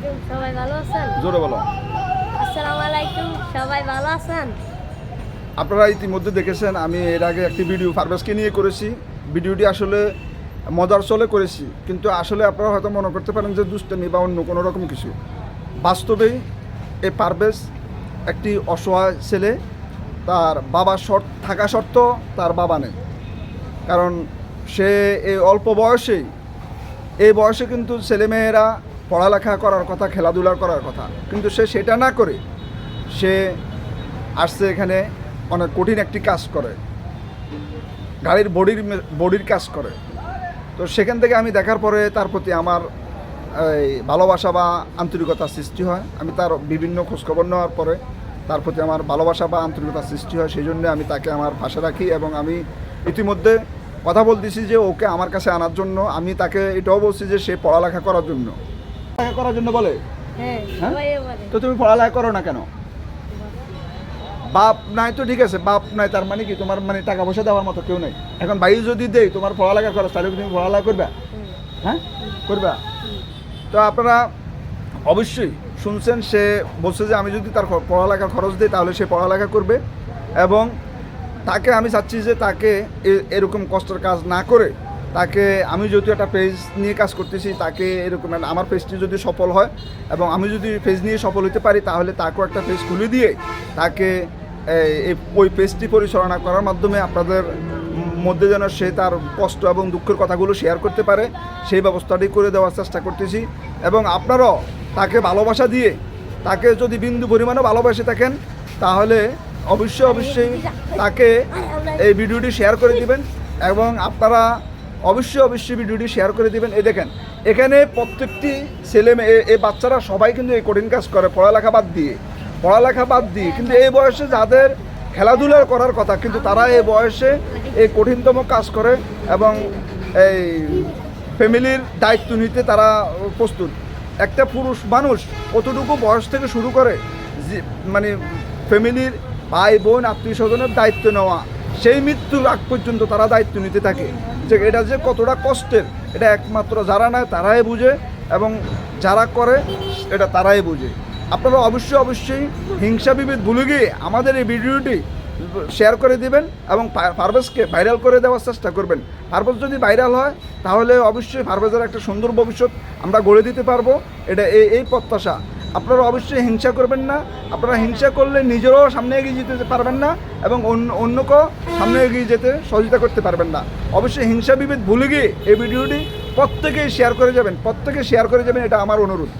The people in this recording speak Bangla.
আলাইকুম সবাই ভালো আছেন? জোরে বলো। আসসালামু আলাইকুম সবাই ভালো আছেন? আপনারা ইতিমধ্যে দেখেছেন আমি এর আগে একটি ভিডিও ফারবেসকে নিয়ে করেছি। ভিডিওটি আসলে মজার চলে করেছি কিন্তু আসলে আপনারা হয়তো মনে করতে পারেন যে দুষ্টামি বা অন্য কোনো রকম কিছু। বাস্তবেই এই পারভেজ একটি অসহায় ছেলে তার বাবা শর্ত থাকা সত্ত্বেও তার বাবা নেই। কারণ সে এই অল্প বয়সেই এই বয়সে কিন্তু ছেলেমেয়েরা পড়ালেখা করার কথা, খেলাধুলা করার কথা। কিন্তু সে সেটা না করে সে আসছে এখানে অনেক কঠিন একটি কাজ করে। গাড়ির বডির বডির কাজ করে। তো সেখান থেকে আমি দেখার পরে তার প্রতি আমার এই ভালোবাসা বা আন্তরিকতার সৃষ্টি হয়। আমি তার বিভিন্ন খোঁজখবর নেওয়ার পরে তার প্রতি আমার ভালোবাসা বা আন্তরিকতার সৃষ্টি হয়। সেই জন্য আমি তাকে আমার পাশে রাখি এবং আমি ইতিমধ্যে কথা বলতেছি যে ওকে আমার কাছে আনার জন্য। আমি তাকে এটাও বলছি যে সে পড়ালেখা করার জন্য। পড়ালেখা করার জন্য বলে? হ্যাঁ হ্যাঁ? বলে। তো তুমি পড়ালেখা করো না কেন? বাপ নাই তো ঠিক আছে বাপ নাই তার মানে কি? তোমার মানে টাকা পয়সা দেওয়ার মতো কেউ নেই। এখন ভাই যদি দেই তোমার পড়ালেখা করো তাহলে তুমি পড়ালেখা করবে? হ্যাঁ? করবে? তো আপনারা অবশ্যই শুনছেন সে বলছে যে আমি যদি তার পড়ালেখা খরচ দিই তাহলে সে পড়ালেখা করবে। এবং তাকে আমি চাচ্ছি যে তাকে এরকম কষ্টের কাজ না করে তাকে আমি যেহেতু একটা পেজ নিয়ে কাজ করতেছি, তাকে এরকম আমার পেজটি যদি সফল হয় এবং আমি যদি পেজ নিয়ে সফল হতে পারি, তাহলে তাকেও একটা পেজ খুলে দিয়ে তাকে ওই পেজটি পরিচালনা করার মাধ্যমে আপনাদের মধ্যে যেন সে তার কষ্ট এবং দুঃখের কথাগুলো শেয়ার করতে পারে, সেই ব্যবস্থাটি করে দেওয়ার চেষ্টা করতেছি। এবং আপনারাও তাকে ভালোবাসা দিয়ে, তাকে যদি বিন্দু পরিমাণে ভালোবাসে থাকেন, তাহলে অবশ্যই অবশ্যই তাকে এই ভিডিওটি শেয়ার করে দিবেন এবং আপনারা অবশ্যই অবশ্যই ভিডিওটি শেয়ার করে দিবেন। এই দেখেন, এখানে প্রত্যেকটি ছেলে মেয়ে এই বাচ্চারা সবাই কিন্তু এই কঠিন কাজ করে, পড়ালেখা বাদ দিয়ে। পড়ালেখা বাদ দিয়ে, কিন্তু এই বয়সে যাদের খেলাধুলা করার কথা, কিন্তু তারা এই বয়সে এই কঠিনতম কাজ করে এবং এই ফ্যামিলির দায়িত্ব নিতে তারা প্রস্তুত। একটা পুরুষ মানুষ কতটুকু বয়স থেকে শুরু করে মানে ফ্যামিলির ভাই, বোন আত্মীয় স্বজনের দায়িত্ব নেওয়া, সেই মৃত্যুর আগ পর্যন্ত তারা দায়িত্ব নিতে থাকে। যে এটা যে কতটা কষ্টের, এটা একমাত্র যারা নেয় তারাই বুঝে এবং যারা করে, এটা তারাই বুঝে। আপনারা অবশ্যই অবশ্যই হিংসা বিভেদ ভুলে গিয়ে আমাদের এই ভিডিওটি শেয়ার করে দিবেন এবং পারভেজকে ভাইরাল করে দেওয়ার চেষ্টা করবেন। পারভেজ যদি ভাইরাল হয়, তাহলে অবশ্যই পারভেজের একটা সুন্দর ভবিষ্যৎ আমরা গড়ে দিতে পারব। এটা এই প্রত্যাশা। আপনারা অবশ্যই হিংসা করবেন না। আপনারা হিংসা করলে নিজেরও সামনে এগিয়ে যেতে পারবেন না এবং অন্য, অন্যকেও সামনে এগিয়ে যেতে সহযোগিতা করতে পারবেন না। অবশ্যই হিংসা বিভেদ ভুলে গিয়ে এই ভিডিওটি প্রত্যেকেই শেয়ার করে যাবেন, প্রত্যেকে শেয়ার করে যাবেন, এটা আমার অনুরোধ।